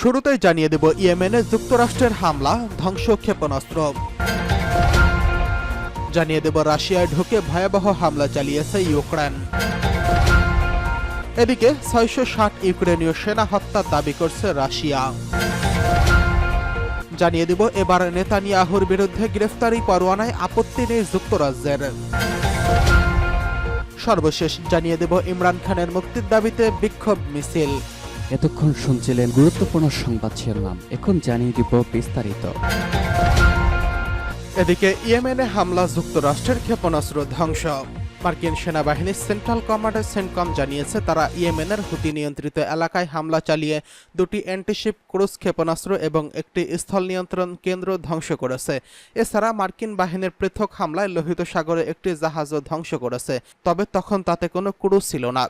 শুরুতেই জানিয়ে দেব ইয়েমেনে যুক্তরাষ্ট্রের হামলা ধ্বংস ক্ষেপণাস্ত্র জানিয়ে দেব রাশিয়ায় ঢুকে ভয়াবহ হামলা চালিয়েছে ইউক্রেন। এদিকে ছয়শো ষাট ইউক্রেনীয় সেনা হত্যার দাবি করছে রাশিয়া। জানিয়ে দিব এবার নেতানিয়াহুর বিরুদ্ধে গ্রেফতারি পরোয়ানায় আপত্তি নেই যুক্তরাজ্যের। সর্বশেষ জানিয়ে দেব ইমরান খানের মুক্তির দাবিতে বিক্ষোভ মিছিল। এতক্ষণ শুনছিলেন গুরুত্বপূর্ণ সংবাদ শিরোনাম। এখন জানিয়ে দিব বিস্তারিত। এদিকে ইয়েমেনে হামলা যুক্তরাষ্ট্রের ক্ষেপণাস্ত্র ধ্বংস। মার্কিন সেনাবাহিনীর সেন্ট্রাল কমান্ডার সেন্টকম জানিয়েছে, তারা ইয়েমেনের হুতি নিয়ন্ত্রিত এলাকায় হামলা চালিয়ে দুটি অ্যান্টিশিপ ক্রুজ ক্ষেপণাস্ত্র এবং একটি স্থল নিয়ন্ত্রণ কেন্দ্র ধ্বংস করেছে। এছাড়া মার্কিন বাহিনীর পৃথক হামলায় লোহিত সাগরে একটি জাহাজও ধ্বংস করেছে, তবে তখন তাতে কোনো ক্রুজ ছিল না।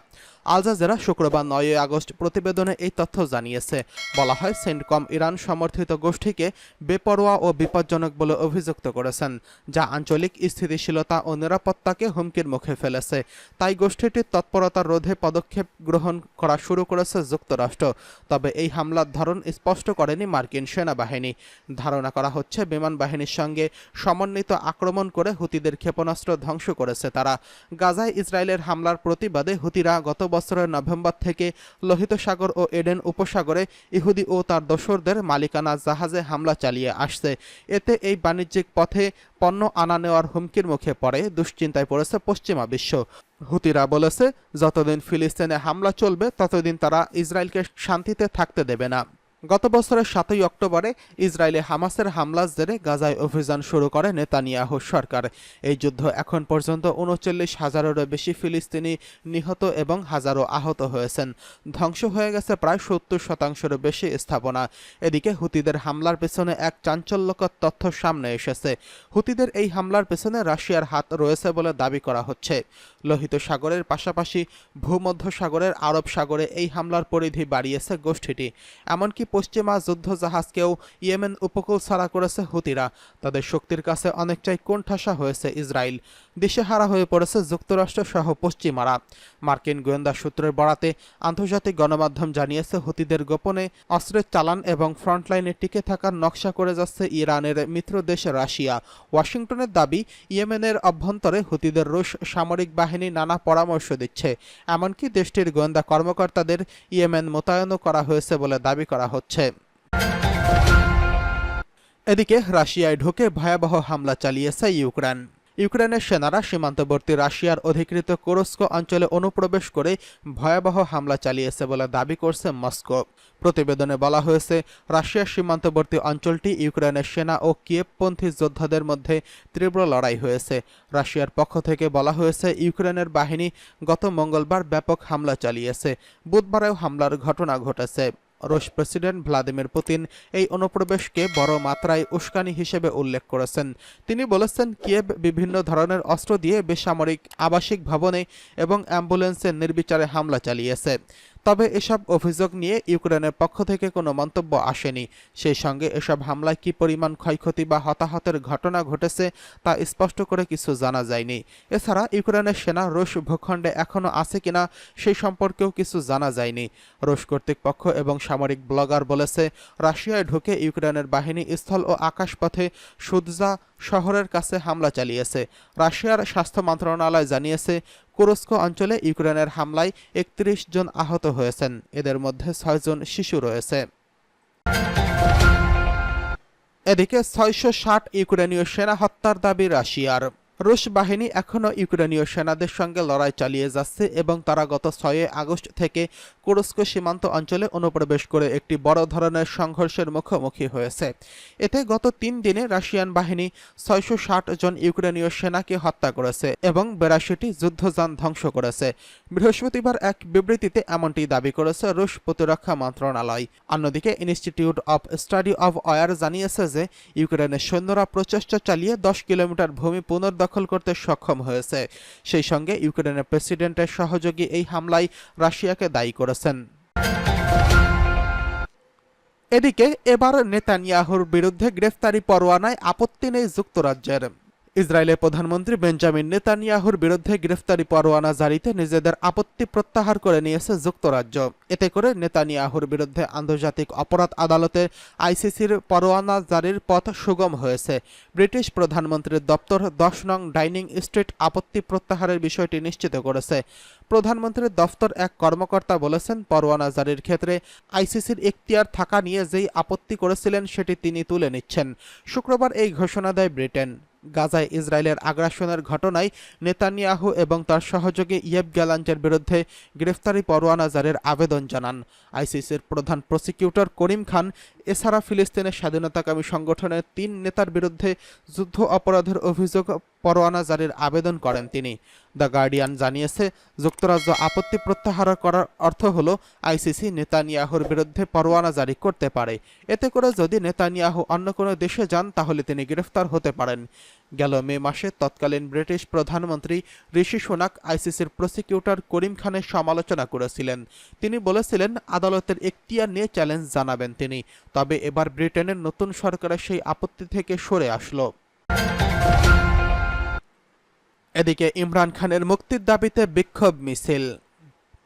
আল জাজেরা শুক্রবার নয় আগস্ট প্রতিবেদনে এই তথ্য জানিয়েছে। বলা হয়, সেন্টকম ইরান সমর্থিত গোষ্ঠীকে বেপরোয়া ও বিপজ্জনক বলে অভিযুক্ত করেছেন, যা আঞ্চলিক স্থিতিশীলতা ও নিরাপত্তাকে হুমকির মুখে ফেলেছে। তাই গোষ্ঠীটির তৎপরতা রোধে পদক্ষেপ গ্রহণ করা শুরু করেছে যুক্তরাষ্ট্র, তবে এই হামলার ধরন স্পষ্ট করেনি মার্কিন সেনাবাহিনী। ধারণা করা হচ্ছে, বিমান বাহিনীর সঙ্গে সমন্বিত আক্রমণ করে হুতিদের ক্ষেপণাস্ত্র ধ্বংস করেছে তারা। গাজায় ইসরায়েলের হামলার প্রতিবাদে হুতিরা গত বছরের নভেম্বর থেকে লোহিত সাগর ও এডেন উপসাগরে ইহুদি ও তার দোসরদের মালিকানা জাহাজে হামলা চালিয়ে আসছে। এতে এই বাণিজ্যিক পথে পণ্য আনা নেওয়ার হুমকির মুখে পড়ে, দুশ্চিন্তায় পড়েছে পশ্চিমা বিশ্ব। হুতিরা বলেছে, যতদিন ফিলিস্তিনে হামলা চলবে, ততদিন তারা ইসরায়েলকে শান্তিতে থাকতে দেবে না। গত বছরের সাতই অক্টোবরে ইসরায়েলে হামাসের হামলার জেরে গাজায় অভিযান শুরু করে নেতানিয়াহু সরকার। এই যুদ্ধ এখন পর্যন্ত উনচল্লিশ হাজারেরও বেশি ফিলিস্তিনি নিহত এবং হাজারো আহত হয়েছেন। ধ্বংস হয়ে গেছে প্রায় সত্তর শতাংশেরও বেশি স্থাপনা। এদিকে হুতিদের হামলার পেছনে এক চাঞ্চল্যকর তথ্য সামনে এসেছে। হুতিদের এই হামলার পেছনে রাশিয়ার হাত রয়েছে বলে দাবি করা হচ্ছে। লোহিত সাগরের পাশাপাশি ভূমধ্য সাগরের আরব সাগরে এই হামলার পরিধি বাড়িয়েছে গোষ্ঠীটি। এমনকি পশ্চিমা যুদ্ধ জাহাজকেও ইয়েমেন উপকূল ছাড়া করেছে হুতিরা। তাদের শক্তির কাছে অনেকটাই কোণঠাসা হয়েছে ইসরায়েল। দিশেহারা হয়ে পড়েছে যুক্তরাষ্ট্র সহ পশ্চিমারা। মার্কিন গোয়েন্দা সূত্রের বরাতে আন্তর্জাতিক গণমাধ্যম জানিয়েছে, হুতিদের গোপনে অস্ত্রের চালান এবং ফ্রন্টলাইনে টিকে থাকার নকশা করে যাচ্ছে ইরানের মিত্র দেশ রাশিয়া। ওয়াশিংটনের দাবি, ইয়েমেনের অভ্যন্তরে হুতিদের রুশ সামরিক বাহিনী নানা পরামর্শ দিচ্ছে। এমনকি দেশটির গোয়েন্দা কর্মকর্তাদের ইয়েমেন মোতায়েনও করা হয়েছে বলে দাবি করা হচ্ছে। এদিকে রাশিয়ায় ঢুকে ভয়াবহ হামলা চালিয়েছে ইউক্রেন। ইউক্রেনের সেনারা সীমান্তবর্তী রাশিয়ার অধিকৃত কোরস্ক অঞ্চলে অনুপ্রবেশ করে ভয়াবহ হামলা চালিয়েছে বলে দাবি করছে মস্কো। প্রতিবেদনে বলা হয়েছে, রাশিয়ার সীমান্তবর্তী অঞ্চলটি ইউক্রেনের সেনা ও কিয়েবপন্থী যোদ্ধাদের মধ্যে তীব্র লড়াই হয়েছে। রাশিয়ার পক্ষ থেকে বলা হয়েছে, ইউক্রেনের বাহিনী গত মঙ্গলবার ব্যাপক হামলা চালিয়েছে। বুধবারেও হামলার ঘটনা ঘটেছে। রুশ প্রেসিডেন্ট ভ্লাদিমির পুতিন এই অনুপ্রবেশকে বড় মাত্রায় উস্কানি হিসেবে উল্লেখ করেছেন। তিনি বলেছেন, কিয়েভ বিভিন্ন ধরনের অস্ত্র দিয়ে বেসামরিক আবাসিক ভবনে এবং অ্যাম্বুলেন্সে নির্বিচারে হামলা চালিয়েছে। তবে এসব অভিযোগ নিয়ে ইউক্রেনের পক্ষ থেকে কোনো মন্তব্য আসেনি। সেই সঙ্গে এসব হামলায় কী পরিমাণ ক্ষয়ক্ষতি বা হতাহতের ঘটনা ঘটেছে তা স্পষ্ট করে কিছু জানা যায়নি। এছাড়া ইউক্রেনের সেনা রুশ ভূখণ্ডে এখনও আছে কিনা সেই সম্পর্কেও কিছু জানা যায়নি। রুশ কর্তৃপক্ষ এবং সামরিক ব্লগার বলেছে, রাশিয়ায় ঢুকে ইউক্রেনের বাহিনী স্থল ও আকাশপথে সুদজা শহরের কাছে হামলা চালিয়েছে। রাশিয়ার স্বাস্থ্য মন্ত্রণালয় জানিয়েছে কুরস্ক অঞ্চলে ইউক্রেনের হামলায় একত্রিশ জন আহত হয়েছেন। এদের মধ্যে ছয়জন শিশু রয়েছে। এদিকে ছয়শো ষাট ইউক্রেনীয় সেনা হত্যার দাবি রাশিয়ার। রুশ বাহিনী এখনও ইউক্রেনীয় সেনাদের সঙ্গে লড়াই চালিয়ে যাচ্ছে এবং তারা গত ছয় আগস্ট থেকে কুরস্ক সীমান্ত অঞ্চলে অনুপ্রবেশ করে একটি বড় ধরনের সংঘর্ষের মুখোমুখি হয়েছে। এতে গত তিন দিনে রাশিয়ান বাহিনী ছয়শো ষাট জন ইউক্রেনীয় সেনাকে হত্যা করেছে এবং বেরাশিটি যুদ্ধযান ধ্বংস করেছে। বৃহস্পতিবার এক বিবৃতিতে এমনটি দাবি করেছে রুশ প্রতিরক্ষা মন্ত্রণালয়। অন্যদিকে institute of study of war জানিয়েছে যে, ইউক্রেনের সৈন্যরা প্রচেষ্টা চালিয়ে দশ কিলোমিটার ভূমি পুনর্দখল করতে সক্ষম হয়েছে। সেই সঙ্গে ইউক্রেনের প্রেসিডেন্টের সহযোগী এই হামলায় রাশিয়াকে দায়ী করেছেন। এদিকে এবার নেতানিয়াহুর বিরুদ্ধে গ্রেফতারি পরোয়ানায় আপত্তি নেই যুক্তরাজ্যের। ইসরায়েলের প্রধানমন্ত্রী বেঞ্জামিন নেতানিয়াহুর বিরুদ্ধে গ্রেফতারি পরোয়ানা জারিতে নিজেদের আপত্তি প্রত্যাহার করে নিয়েছে যুক্তরাজ্য। এতে করে নেতানিয়াহুর বিরুদ্ধে আন্তর্জাতিক অপরাধ আদালতে আইসিসির পরোয়ানা জারির পথ সুগম হয়েছে। ব্রিটিশ প্রধানমন্ত্রীর দপ্তর দশ নং ডাইনিং স্ট্রিট আপত্তি প্রত্যাহারের বিষয়টি নিশ্চিত করেছে। প্রধানমন্ত্রীর দফতর এক কর্মকর্তা বলেছেন, পরোয়ানা জারির ক্ষেত্রে আইসিসির এখতিয়ার থাকা নিয়ে যেই আপত্তি করেছিলেন, সেটি তিনি তুলে নিচ্ছেন। শুক্রবার এই ঘোষণা দেয় ব্রিটেন। গাজায় ইসরায়েলের আগ্রাসনের ঘটনায় নেতানিয়াহু এবং তার সহযোগী ইয়েব গ্যালান্টের বিরুদ্ধে গ্রেফতারি পরোয়ানা জারির আবেদন জানান। আইসিসির প্রধান প্রসিকিউটর করিম খান এছাড়া ফিলিস্তিনের স্বাধীনতাকামী সংগঠনের তিন নেতার বিরুদ্ধে যুদ্ধ অপরাধের অভিযোগ পরোয়ানা জারির আবেদন করেন তিনি। দ্য গার্ডিয়ান জানিয়েছে, যুক্তরাজ্য আপত্তি প্রত্যাহার করার অর্থ হল আইসিসি নেতানিয়াহুর বিরুদ্ধে পরোয়ানা জারি করতে পারে। এতে করে যদি নেতানিয়াহু অন্য কোনো দেশে যান, তাহলে তিনি গ্রেফতার হতে পারেন। গেল মে মাসে তৎকালীন ব্রিটিশ প্রধানমন্ত্রী ঋষি সোনাক আইসিসির প্রসিকিউটর করিম খানের সমালোচনা করেছিলেন। তিনি বলেছিলেন, আদালতের এখতিয়ার নিয়ে চ্যালেঞ্জ জানাবেন তিনি। তবে এবার ব্রিটেনের নতুন সরকারের সেই আপত্তি থেকে সরে আসলো। এদিকে ইমরান খানের মুক্তির দাবিতে বিক্ষোভ মিছিল।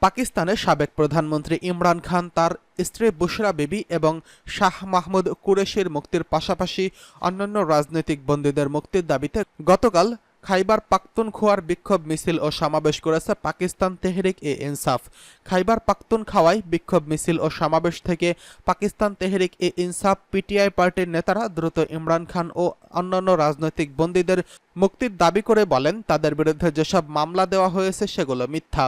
পাকিস্তানের সাবেক প্রধানমন্ত্রী ইমরান খান, তার স্ত্রী বুশরা বিবি এবং শাহ মাহমুদ কুরেশির মুক্তির পাশাপাশি অন্যান্য রাজনৈতিক বন্দীদের মুক্তির দাবিতে গতকাল খাইবার পাখতুনখোয়ার বিক্ষোভ মিছিল ও সমাবেশ করেছে পাকিস্তান তেহরিক এ ইনসাফ। খাইবার পাখতুনখাওয়ায় বিক্ষোভ মিছিল ও সমাবেশ থেকে পাকিস্তান তেহরিক এ ইনসাফ পিটিআই পার্টির নেতারা দ্রুত ইমরান খান ও অন্যান্য রাজনৈতিক বন্দীদের মুক্তির দাবি করে বলেন, তাদের বিরুদ্ধে যেসব মামলা দেওয়া হয়েছে সেগুলো মিথ্যা।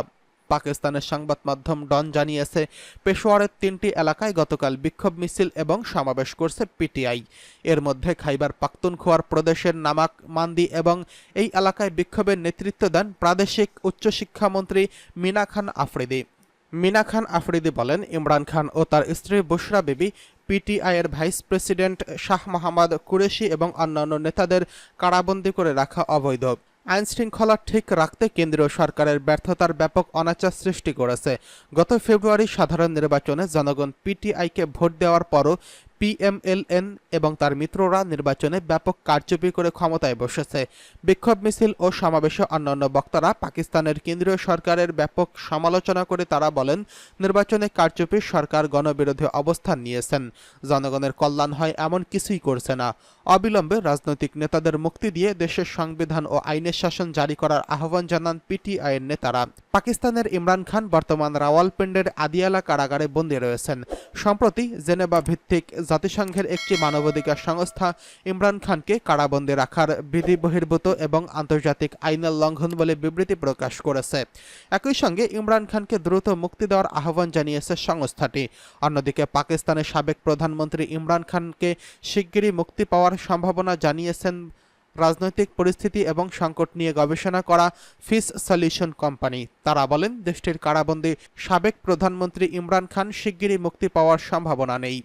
পাকিস্তানের সংবাদ মাধ্যম ডন জানিয়েছে, পেশোয়ারের তিনটি এলাকায় গতকাল বিক্ষোভ মিছিল এবং সমাবেশ করছে পিটিআই। এর মধ্যে খাইবার পাখতুনখোয়ার প্রদেশের নামাক, মান্দি এবং এই এলাকায় বিক্ষোভের নেতৃত্ব দেন প্রাদেশিক উচ্চশিক্ষামন্ত্রী মিনা খান আফ্রিদি। মিনা খান আফ্রিদি বলেন, ইমরান খান ও তার স্ত্রী বুশরা বিবি পিটিআইয়ের ভাইস প্রেসিডেন্ট শাহ মোহাম্মদ কুরেশি এবং অন্যান্য নেতাদের কারাবন্দী করে রাখা অবৈধ। আইন শৃঙ্খলা ঠিক রাখতে কেন্দ্রীয় সরকারের ব্যর্থতার ব্যাপক অনাচার সৃষ্টি করেছে। গত ফেব্রুয়ারি সাধারণ নির্বাচনে জনগণ পিটিআইকে ভোট দেওয়ার পরও পিএমএলএন এবং তার মিত্ররা নির্বাচনে ব্যাপক কারচুপি করে ক্ষমতায় বসেছে। বিক্ষোভ মিছিল ও সমাবেশে অন্যান্য বক্তারা পাকিস্তানের কেন্দ্রীয় সরকারের ব্যাপক সমালোচনা করে তারা বলেন, নির্বাচনে কারচুপি সরকার গণবিরোধী অবস্থান নিয়েছেন। জনগণের কল্যাণ হয় এমন কিছুই করছে না। অবিলম্বে রাজনৈতিক নেতাদের মুক্তি দিয়ে দেশের সংবিধান ও আইনের শাসন জারি করার আহ্বান জানান পিটিআইয়ের নেতারা। পাকিস্তানের ইমরান খান বর্তমান রাওয়ালপিন্ডের আদিয়ালা কারাগারে বন্দী রয়েছেন। সম্প্রতি জেনেভা ভিত্তিক জাতিসংঘের একটি মানবাধিকার সংস্থা ইমরান খানকে কারাবন্দী রাখার বিধি বহির্ভূত এবং আন্তর্জাতিক আইনের লঙ্ঘন বলে বিবৃতি প্রকাশ করেছে। একই সঙ্গে ইমরান খানকে দ্রুত মুক্তি দেওয়ার আহ্বান জানিয়েছে সংস্থাটি। অন্যদিকে পাকিস্তানের সাবেক প্রধানমন্ত্রী ইমরান খানকে শিগগিরই মুক্তি পাওয়ার সম্ভাবনা জানিয়েছেন রাজনৈতিক পরিস্থিতি এবং সংকট নিয়ে গবেষণা করা ফিস সলিউশন কোম্পানি। তারা বলেন, দেশটির কারাবন্দী সাবেক প্রধানমন্ত্রী ইমরান খান শিগগিরই মুক্তি পাওয়ার সম্ভাবনা নেই।